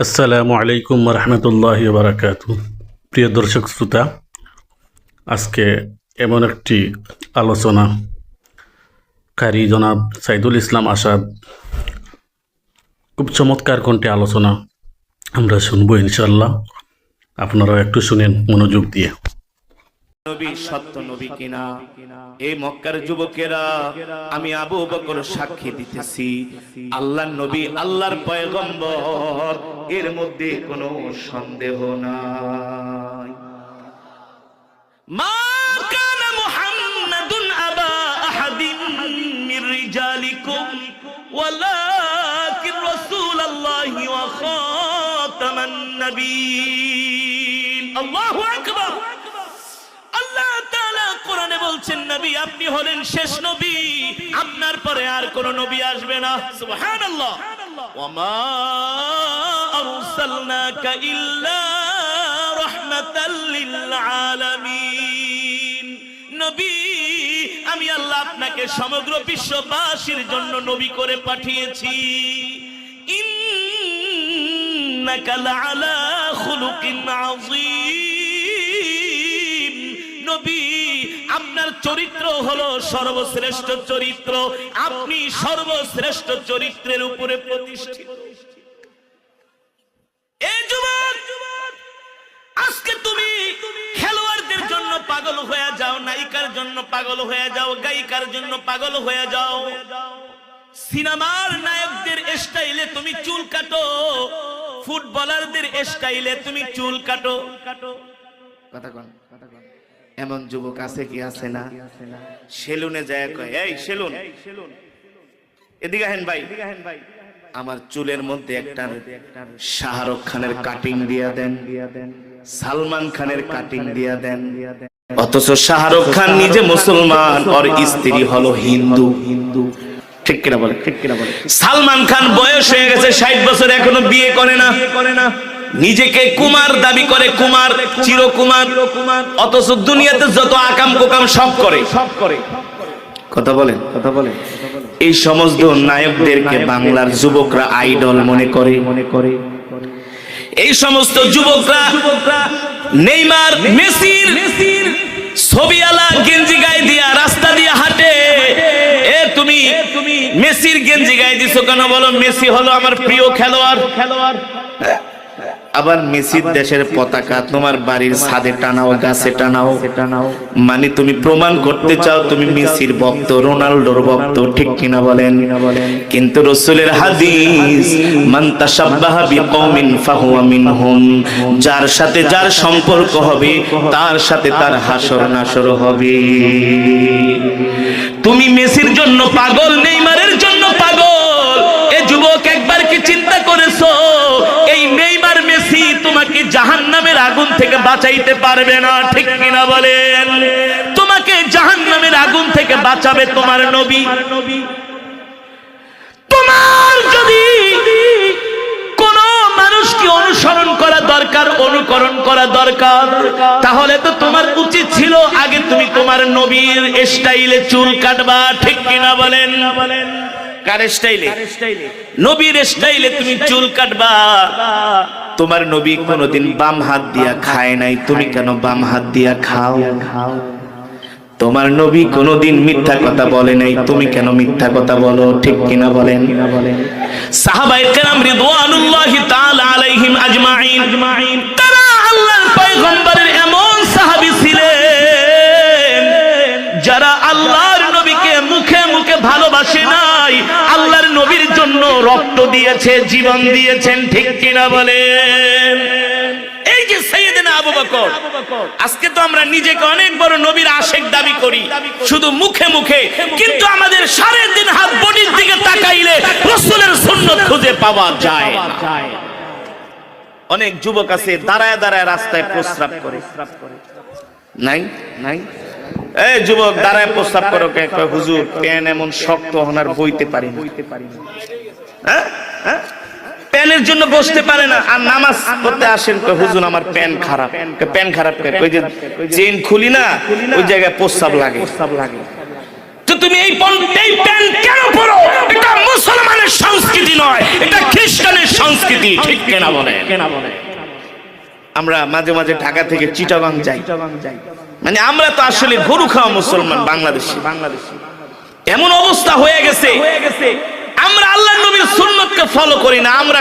আসসালামু আলাইকুম রহমতুল্লাহ বারাকাত প্রিয় দর্শক শ্রোতা, আজকে এমন একটি আলোচনা কারি জনাব সাইদুল ইসলাম আসাদ, খুব চমৎকার কোনটি আলোচনা আমরা শুনব ইনশাল্লাহ আপনারা একটু শুনেন মনোযোগ দিয়ে। নবী সত্য নবী কিনা? এই মক্কার যুবকেরা আমি আবু বকর সাক্ষী দিতেছি। আল্লাহর নবী আল্লাহর পয়গম্বর এর মধ্যে কোনো সন্দেহ নাই। মা কানা মুহাম্মাদুন আবা আহাদিন মির রিজালিকুম ওয়ালাকিন রাসূলুল্লাহি ওয়া খাতামান নবীন আল্লাহু আকবার আল্লাহ তাআলা কোরআনে বলছেন নবী, আপনি হলেন শেষ নবী। আপনার পরে আর কোন নবী আসবে না। সুবহানাল্লাহ। আরসালনাকা ইল্লা রাহমাতাল লিল আলামিন নবী, আমি আল্লাহ আপনাকে সমগ্র বিশ্ববাসীর জন্য নবী করে পাঠিয়েছি। ইন্নাকা লাআলা খুলুকিন আযীম। চরিত্র হলো সর্বশ্রেষ্ঠ চরিত্র। আপনি সর্বশ্রেষ্ঠ চরিত্রের উপরে প্রতিষ্ঠিত। আজকে তুমি খেলোয়াড়দের জন্য পাগল হয়ে যাও, নায়িকার জন্য পাগল হয়ে যাও, গায়িকার জন্য পাগল হয়ে যাও। সিনেমার নায়কদের স্টাইলে তুমি চুল কাটো, ফুটবলারদের স্টাইলে তুমি চুল কাটো। কথা কন। এমন যুবক আছে কি আছে না? সেলুনে যায় কয়, এই সেলুন, এদিকে ভাই, আমার চুলের মধ্যে একটা শাহরুখ খানের কাটিং দিয়া দেন, সালমান খানের কাটিং দিয়া দেন। অথচ শাহরুখ খান নিজে মুসলমান, ওর স্ত্রী হলো হিন্দু। হিন্দু ঠিক কিনা বলে? ঠিক কিনা বলে? সালমান খান বয়স হয়ে গেছে, ষাট বছর এখনও বিয়ে করে না করে না। নিজেকে কুমার দাবি করে কুমার, চিরকুমার, অথচ দুনিয়াতে যত আকাম কোকাম সব করে। সব করে কথা বলেন কথা বলেন। এই সমস্ত নায়কদেরকে বাংলার যুবকরা আইডল মনে করে। মনে করে এই সমস্ত যুবকরা নেইমার, মেসির ছবিওয়ালা গেঞ্জি গায়ে দিয়া রাস্তা দিয়া হাঁটে। এ তুমি, মেসির গেঞ্জি গায়ে দিছো কেন? বলো, মেসি হলো আমার প্রিয় খেলোয়াড় খেলোয়াড়। আবার মেসির দেশের পতাকা তোমার বাড়ির ছাদে টানাও গাছে টানাও টানাও। মানে তুমি প্রমাণ করতে চাও তুমি মেসির ভক্ত রোনাল্ডোর ভক্ত ঠিক কিনা বলেন? কিন্তু রসুলের হাদিস মান তাশাব্বাহা বিকওমিন ফাহুয়া মিনহুম। যার সাথে যার সম্পর্ক হবে তার সাথে তার হাসর নাসর হবে। তুমি মেসির জন্য পাগল নেইমারের আগুন থেকে বাঁচাইতে পারবে না, ঠিক কিনা বলেন? তোমাকে জাহান্নামের আগুন থেকে বাঁচাবে তোমার নবী। তোমার যদি অনুসরণ করা দরকার, অনুকরণ করা দরকার, তাহলে তো তোমার উচিত ছিল আগে তুমি তোমার নবীর স্টাইলে চুল কাটবা, ঠিক কিনা বলেন? কার স্টাইলে? নবীর স্টাইলে তুমি চুল কাটবা। তোমার নবী কোনোদিন বাম হাত দিয়া খায় নাই। তুমি কেন বাম হাত দিয়া খাও? তোমার নবী কোনোদিন মিথ্যা কথা বলে নাই। তুমি কেন মিথ্যা কথা বলো? ঠিক কিনা বলেন। সাহাবায়ে কেরাম রিদওয়ানুল্লাহি তাআলা আলাইহিম আজমাইন। তারা আল্লাহর পয়গম্বরের এমন সাহাবী ছিলেন, যারা আল্লাহর নবীকে মুখে মুখে ভালোবাসে নাই। নবীর জন্য রক্ত দিয়েছে, জীবন দিয়েছেন, ঠিক কিনা বকর, আজকে তো আমরা নিজেকে অনেক বড় নবীর আশেক দাবি করি, শুধু মুখে মুখে, কিন্তু আমাদের সাড়ে হাত বডির দিকে তাকাইলে রসুলের সুন্নত খুঁজে পাওয়া যায় অনেক যুবক আছে, দাঁড়ায় দাঁড়ায় রাস্তায় প্রস্রাব করে। নাই? নাই? এই যুবক, দাঁড়ায় প্রস্রাব করো হুজুর এমন শক্ত হনার বইতে পারি। হ্যাঁ? হ্যাঁ? প্যানের জন্য বসতে পারে না। আর নামাজ পড়তে আসেন হুজুর, আমার প্যান খারাপ। প্যান খারাপ কই যে, চেইন খুলি না, ওই জায়গায় লাগে। তো তুমি এই এই প্যান কেন মুসলমানের সংস্কৃতি নয়, এটা খ্রিস্টানের সংস্কৃতি, ঠিক কেনা বলে কেনা বলে আমরা মাঝে মাঝে ঢাকা থেকে চিটাগাং যাই। মানে আমরা তো আসলে গরু খাওয়া মুসলমান, বাংলাদেশি। বাংলাদেশি এমন অবস্থা হয়ে গেছে, আমরা আল্লাহ নবীর সুন্নতকে ফলো করি না, আমরা